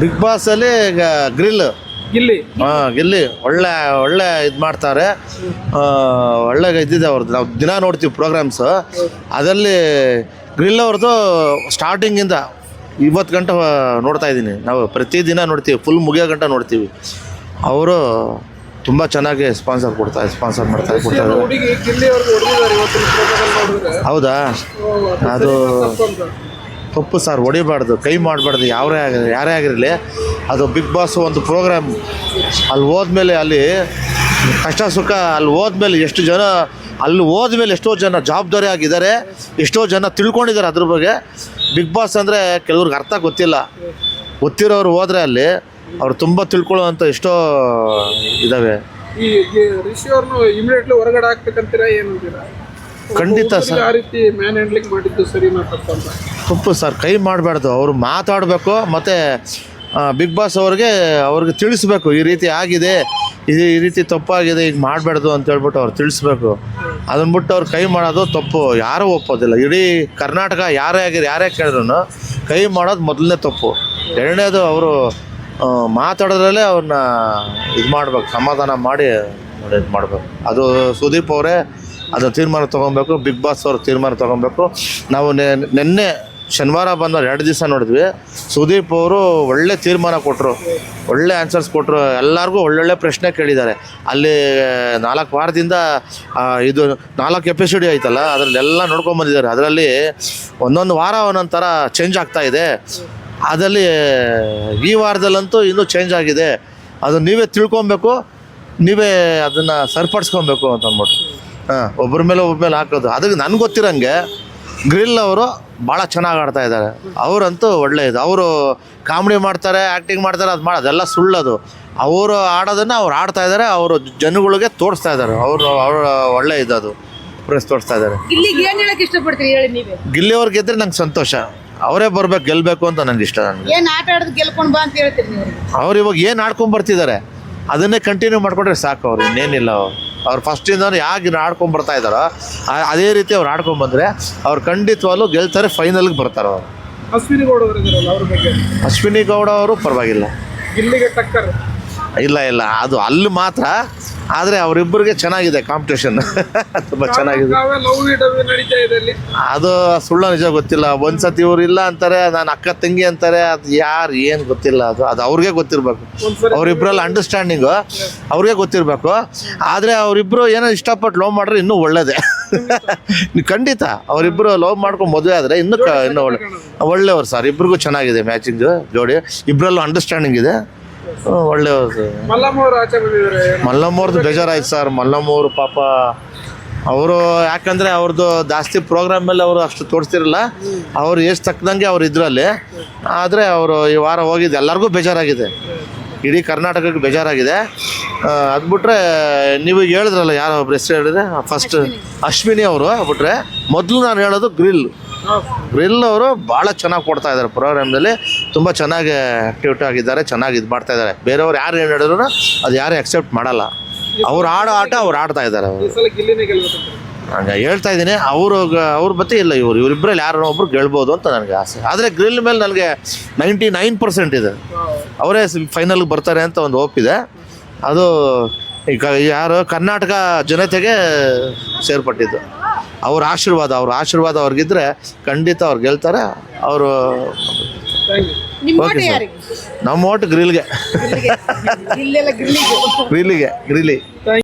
Big boss ಅಲ್ಲಿ ಈಗ grill. Gilli. ಹಾ ಗಿಲ್ಲಿ. ಒಳ್ಳೆ ಒಳ್ಳೆ ಇದು ಮಾಡ್ತಾರೆ. ಆ, ಒಳ್ಳೆ ಇದ್ದಿದೆ ಅವ್ರದ್ದು ನಾವು ದಿನ ನೋಡ್ತೀವಿ ಪ್ರೋಗ್ರಾಮ್ಸ್ ಅದರಲ್ಲಿ ಗ್ರಿಲ್ ಅವ್ರದ್ದು ಸ್ಟಾರ್ಟಿಂಗಿಂದ ಇವತ್ತು ಗಂಟೆ ನೋಡ್ತಾ ಇದ್ದೀನಿ. ನಾವು ಪ್ರತಿದಿನ ನೋಡ್ತೀವಿ. ಫುಲ್ ಮುಗಿಯೋ ಗಂಟೆ ನೋಡ್ತೀವಿ. ಅವರು ತುಂಬ ಚೆನ್ನಾಗಿ ಸ್ಪಾನ್ಸರ್ ಕೊಡ್ತಾರೆ ಸ್ಪಾನ್ಸರ್ ಮಾಡ್ತಾರೆ ಕೊಡ್ತಾರೆ ಹುಡುಗಿ ಗಿಲ್ಲಿ ಅವ್ರಿಗೆ ಹೊಡೆದಿದ್ದಾರೆ ಇವತ್ತಿನ ಪ್ರೋಗ್ರಾಮ್ ನೋಡಿದ್ರೆ. ಹೌದಾ? ಅದು ತಪ್ಪು. ಸರ್ ಹೊಡಿಬಾರ್ದು ಕೈ ಮಾಡಬಾರ್ದು ಯಾರೇ ಆಗಿರಲಿ ಯಾರೇ ಆಗಿರಲಿ. ಅದು ಬಿಗ್ ಬಾಸ್ ಒಂದು ಪ್ರೋಗ್ರಾಮ್ ಅಲ್ಲಿ ಹೋದ್ಮೇಲೆ ಅಲ್ಲಿ ಕಷ್ಟ ಸುಖ ಅಲ್ಲಿ ಹೋದ್ಮೇಲೆ ಎಷ್ಟು ಜನ ಅಲ್ಲಿ ಹೋದ್ಮೇಲೆ ಎಷ್ಟೋ ಜನ ಜವಾಬ್ದಾರಿ ಆಗಿದ್ದಾರೆ ಎಷ್ಟೋ ಜನ ತಿಳ್ಕೊಂಡಿದ್ದಾರೆ ಅದ್ರ ಬಗ್ಗೆ. ಬಿಗ್ ಬಾಸ್ ಅಂದರೆ ಕೆಲವ್ರಿಗೆ ಅರ್ಥ ಗೊತ್ತಿಲ್ಲ. ಗೊತ್ತಿರೋರು ಹೋದರೆ ಅಲ್ಲಿ ಅವ್ರು ತುಂಬ ತಿಳ್ಕೊಳ್ಳೋವಂಥ ಎಷ್ಟೋ ಇದ್ದಾವೆ ಈ ಈ ರಿಷಿ ಅವ್ರನ್ನು ಇಮಿಡಿಯೇಟ್ಲಿ ಹೊರಗಡೆ ಹಾಕ್ಬೇಕಂತೀರಾ ಏನಂತೀರಾ ಖಂಡಿತ ಸರ್. ಆ ರೀತಿ ಮ್ಯಾನ್ ಹ್ಯಾಂಡ್ಲಿಂಗ್ ಮಾಡಿದ್ದು ಸರಿನಾ ತಪ್ಪಂತ ತಪ್ಪು ಸರ್, ಕೈ ಮಾಡಬಾರ್ದು. ಅವರು ಮಾತಾಡಬೇಕು, ಮತ್ತು ಬಿಗ್ ಬಾಸ್ ಅವ್ರಿಗೆ ಅವ್ರಿಗೆ ತಿಳಿಸ್ಬೇಕು, ಈ ರೀತಿ ಆಗಿದೆ ಇದು ಈ ರೀತಿ ತಪ್ಪಾಗಿದೆ ಈಗ ಮಾಡಬಾರ್ದು ಅಂತ ಹೇಳ್ಬಿಟ್ಟು ಅವ್ರು ತಿಳಿಸ್ಬೇಕು. ಅದನ್ನ ಬಿಟ್ಟು ಅವ್ರು ಕೈ ಮಾಡೋದು ತಪ್ಪು, ಯಾರೂ ಒಪ್ಪೋದಿಲ್ಲ. ಇಡೀ ಕರ್ನಾಟಕ ಯಾರೇ ಆಗಿರೋ ಯಾರೇ ಕೇಳಿದ್ರು ಕೈ ಮಾಡೋದು ಮೊದಲನೇ ತಪ್ಪು. ಎರಡನೇದು ಅವರು ಮಾತಾಡೋದ್ರಲ್ಲೇ ಅವ್ರನ್ನ ಇದು ಮಾಡ್ಬೇಕು, ಸಮಾಧಾನ ಮಾಡಿ ಇದು ಮಾಡಬೇಕು. ಅದು ಸುದೀಪ್ ಅವರೇ ಅದು ತೀರ್ಮಾನ ತೊಗೊಬೇಕು ಬಿಗ್ ಬಾಸ್ ಅವ್ರು ತೀರ್ಮಾನ ತೊಗೊಬೇಕು. ನಾವು ನೆನ್ನೆ ನಿನ್ನೆ ಶನಿವಾರ ಬಂದ ಎರಡು ದಿವಸ ನೋಡಿದ್ವಿ. ಸುದೀಪ್ ಅವರು ಒಳ್ಳೆ ತೀರ್ಮಾನ ಕೊಟ್ಟರು ಒಳ್ಳೆ ಆನ್ಸರ್ಸ್ ಕೊಟ್ಟರು ಎಲ್ಲರಿಗೂ ಒಳ್ಳೊಳ್ಳೆ ಪ್ರಶ್ನೆ ಕೇಳಿದ್ದಾರೆ. ಅಲ್ಲಿ ನಾಲ್ಕು ವಾರದಿಂದ ಇದು ನಾಲ್ಕು ಎಪಿಸೋಡ್ ಆಯ್ತಲ್ಲ, ಅದರಲ್ಲೆಲ್ಲ ನೋಡ್ಕೊಂಬಂದಿದ್ದಾರೆ ಅದರಲ್ಲಿ ಒಂದೊಂದು ವಾರ ಒಂದೊಂದು ಥರ ಚೇಂಜ್ ಆಗ್ತಾ ಇದೆ. ಅದರಲ್ಲಿ, ಈ ವಾರದಲ್ಲಂತೂ ಇನ್ನೂ ಚೇಂಜ್ ಆಗಿದೆ. ಅದು ನೀವೇ ತಿಳ್ಕೊಬೇಕು, ನೀವೇ ಅದನ್ನು ಸರಿಪಡಿಸ್ಕೊಬೇಕು ಅಂತ ಅಂದ್ಬಿಟ್ಟು. ಹಾಂ ಒಬ್ಬರ ಮೇಲೆ ಒಬ್ಬರ ಮೇಲೆ ಹಾಕೋದು. ಅದಕ್ಕೆ ನನಗೆ ಗೊತ್ತಿರೋಂಗೆ, ಗ್ರಿಲ್ ಅವರು ಭಾಳ ಚೆನ್ನಾಗಿ ಆಡ್ತಾ ಇದ್ದಾರೆ. ಅವರಂತೂ ಒಳ್ಳೆಯದು. ಅವರು ಕಾಮಿಡಿ ಮಾಡ್ತಾರೆ ಆ್ಯಕ್ಟಿಂಗ್ ಮಾಡ್ತಾರೆ ಅದು ಮಾಡೋದು ಅದೆಲ್ಲ ಸುಳ್ಳದು. ಅವರು ಆಡೋದನ್ನು ಅವ್ರು ಆಡ್ತಾ ಇದ್ದಾರೆ ಅವರು ಜನಗಳಿಗೆ ತೋರಿಸ್ತಾ ಇದ್ದಾರೆ. ಅವರು ಅವ್ರ ಒಳ್ಳೆ ಇದದು ಪ್ರೆಸ್ ತೋರಿಸ್ತಾ ಇದ್ದಾರೆ. ಇಲ್ಲಿಗೆ ಇದ್ದರೆ ಹೇಳಕ್ ಇಷ್ಟಪಡ್ತೀರಿ? ಹೇಳಿ ನೀವೇ. ಗಿಲ್ಲಿ ಅವ್ರು ಗೆದ್ರೆ ನಂಗೆ ಸಂತೋಷ. ಅವರೇ ಬರ್ಬೇಕು ಗೆಲ್ಲಬೇಕು ಅಂತ ನನಗೆ ಇಷ್ಟ ನನಗೆ. ಏನು ಆಟ ಆಡೋದು ಗೆಲ್ಕೊಂಡು ಬಾ ಅಂತ ಹೇಳ್ತೀರಿ ನೀವು. ಅವ್ರು ಇವಾಗ ಏನು ಆಡ್ಕೊಂಡು ಬರ್ತಿದ್ದಾರೆ ಅದನ್ನೇ ಕಂಟಿನ್ಯೂ ಮಾಡ್ಕೊಂಡ್ರೆ ಸಾಕು ಅವ್ರು ಇನ್ನೇನಿಲ್ಲ ಅವ್ರು. ಅವ್ರು ಫಸ್ಟಿಂದ ಯಾಕೆ ಆಡ್ಕೊಂಡ್ ಬರ್ತಾ ಇದ್ದಾರೋ ಅದೇ ರೀತಿ ಅವ್ರು ಆಡ್ಕೊಂಡು ಬಂದ್ರೆ ಅವ್ರು ಖಂಡಿತವಾಗ್ಲೂ ಗೆಲ್ತಾರೆ ಫೈನಲ್ಗೆ ಬರ್ತಾರೆ ಅವರು. ಅಶ್ವಿನಿ ಗೌಡ ಅವರು ಬಗ್ಗೆ? ಅಶ್ವಿನಿ ಗೌಡ ಅವರು ಪರವಾಗಿಲ್ಲ. ಇಲ್ಲಿಗೆ ಟಕ್ಕರ್. ಇಲ್ಲ ಇಲ್ಲ ಅದು ಅಲ್ಲಿ ಮಾತ್ರ ಆದರೆ ಅವರಿಬ್ಬರಿಗೆ ಚೆನ್ನಾಗಿದೆ ಕಾಂಪಿಟೇಷನ್ ತುಂಬ ಚೆನ್ನಾಗಿದೆ. ಅದು ಸುಳ್ಳು ನಿಜ ಗೊತ್ತಿಲ್ಲ. ಒಂದ್ಸತಿ ಇವ್ರು ಇಲ್ಲ ಅಂತಾರೆ ನಾನು ಅಕ್ಕ ತಂಗಿ ಅಂತಾರೆ ಅದು ಯಾರು ಏನು ಗೊತ್ತಿಲ್ಲ ಅದು. ಅದು ಅವ್ರಿಗೆ ಗೊತ್ತಿರಬೇಕು. ಅವರಿಬ್ಬರಲ್ಲಿ ಅಂಡರ್ಸ್ಟ್ಯಾಂಡಿಂಗು ಅವ್ರಿಗೆ ಗೊತ್ತಿರಬೇಕು. ಆದರೆ ಅವರಿಬ್ಬರು ಏನೋ ಇಷ್ಟಪಟ್ಟು ಲವ್ ಮಾಡಿದ್ರೆ ಇನ್ನೂ ಒಳ್ಳೇದೇ. ಖಂಡಿತ. ಅವರಿಬ್ಬರು ಲವ್ ಮಾಡ್ಕೊಂಡು ಮದುವೆ ಆದರೆ ಇನ್ನೂ ಕ ಇನ್ನೂ ಒಳ್ಳೆ ಒಳ್ಳೆಯವ್ರು ಸರ್ ಇಬ್ಬರಿಗೂ ಚೆನ್ನಾಗಿದೆ ಮ್ಯಾಚಿಂಗ್ ಜೋಡಿ. ಇಬ್ಬರಲ್ಲೂ ಅಂಡರ್ಸ್ಟ್ಯಾಂಡಿಂಗ್ ಇದೆ. ಬಂದಿದ್ದಾರೆ. ಮಲ್ಲಮ್ಮವ್ರದ್ದು ಬೇಜಾರಾಯ್ತು ಸರ್. ಮಲ್ಲಮ್ಮವ್ರು ಪಾಪ ಅವರು ಯಾಕಂದರೆ ಅವ್ರದ್ದು ಜಾಸ್ತಿ ಪ್ರೋಗ್ರಾಮ್ ಮೇಲೆ ಅವರು ಅಷ್ಟು ತೋರಿಸ್ತಿರಲ್ಲ ಅವ್ರು ಎಷ್ಟು ತಕ್ಕದಂಗೆ ಅವ್ರು ಇದ್ರಲ್ಲಿ. ಆದರೆ ಅವರು ಈ ವಾರ ಹೋಗಿದ್ದು ಎಲ್ಲರಿಗೂ ಬೇಜಾರಾಗಿದೆ. ಇಡೀ ಕರ್ನಾಟಕಕ್ಕೆ ಬೇಜಾರಾಗಿದೆ. ಅದು ಬಿಟ್ರೆ ನೀವು ಹೇಳಿದ್ರಲ್ಲ ಯಾರು ಒಬ್ರು ಹೆಸರು ಹೇಳಿದ್ರೆ ಫಸ್ಟ್ ಅಶ್ವಿನಿ ಅವರು ಬಿಟ್ರೆ ಮೊದಲು ನಾನು ಹೇಳೋದು ಗ್ರಿಲ್. ಗ್ರಿಲ್ ಅವರು ಭಾಳ ಚೆನ್ನಾಗಿ ಕೊಡ್ತಾ ಇದ್ದಾರೆ. ಪ್ರೋಗ್ರಾಮ್ದಲ್ಲಿ ತುಂಬ ಚೆನ್ನಾಗಿ ಆ್ಯಕ್ಟಿವಿಟಿ ಆಗಿದ್ದಾರೆ ಚೆನ್ನಾಗಿ ಇದು ಮಾಡ್ತಾ ಇದ್ದಾರೆ. ಬೇರೆಯವ್ರು ಯಾರು ಏನು ಹೇಳಿದ್ರು ಅದು ಯಾರು ಅಕ್ಸೆಪ್ಟ್ ಮಾಡಲ್ಲ. ಅವ್ರು ಆಡೋ ಆಟ ಅವ್ರು ಆಡ್ತಾ ಇದ್ದಾರೆ ಹಂಗೆ ಹೇಳ್ತಾ ಇದ್ದೀನಿ. ಅವರು ಅವ್ರ ಬತ್ತಿ ಇಲ್ಲ ಇವರು. ಇವರಿಬ್ಬರಲ್ಲಿ ಯಾರೋ ಒಬ್ರು ಗೆಲ್ಬೋದು ಅಂತ ನನಗೆ ಆಸೆ. ಆದರೆ ಗ್ರಿಲ್ ಮೇಲೆ ನನಗೆ ನೈಂಟಿ ನೈನ್ ಪರ್ಸೆಂಟ್ ಇದೆ. ಅವರೇ ಫೈನಲ್ಗೆ ಬರ್ತಾರೆ ಅಂತ ಒಂದು ಒಪ್ಪಿದೆ ಇದೆ. ಅದು ಈಗ ಯಾರು ಕರ್ನಾಟಕ ಜನತೆಗೆ ಸೇರ್ಪಟ್ಟಿದ್ದು. ಅವ್ರ ಆಶೀರ್ವಾದ ಅವ್ರ ಆಶೀರ್ವಾದ ಅವ್ರಿಗಿದ್ರೆ ಖಂಡಿತ ಅವ್ರು ಗೆಲ್ತಾರೆ. ಅವರು ನಿಮ್ಮ ಓಟ್ ಓಕೆ ಸರ್ ಯಾರಿಗೆ? ನಮ್ಮ ಓಟ್ ಗ್ರಿಲ್ಗೆ. ಗ್ರಿಲ್ಲಿಗೆ ಗ್ರಿಲ್ಲಿ.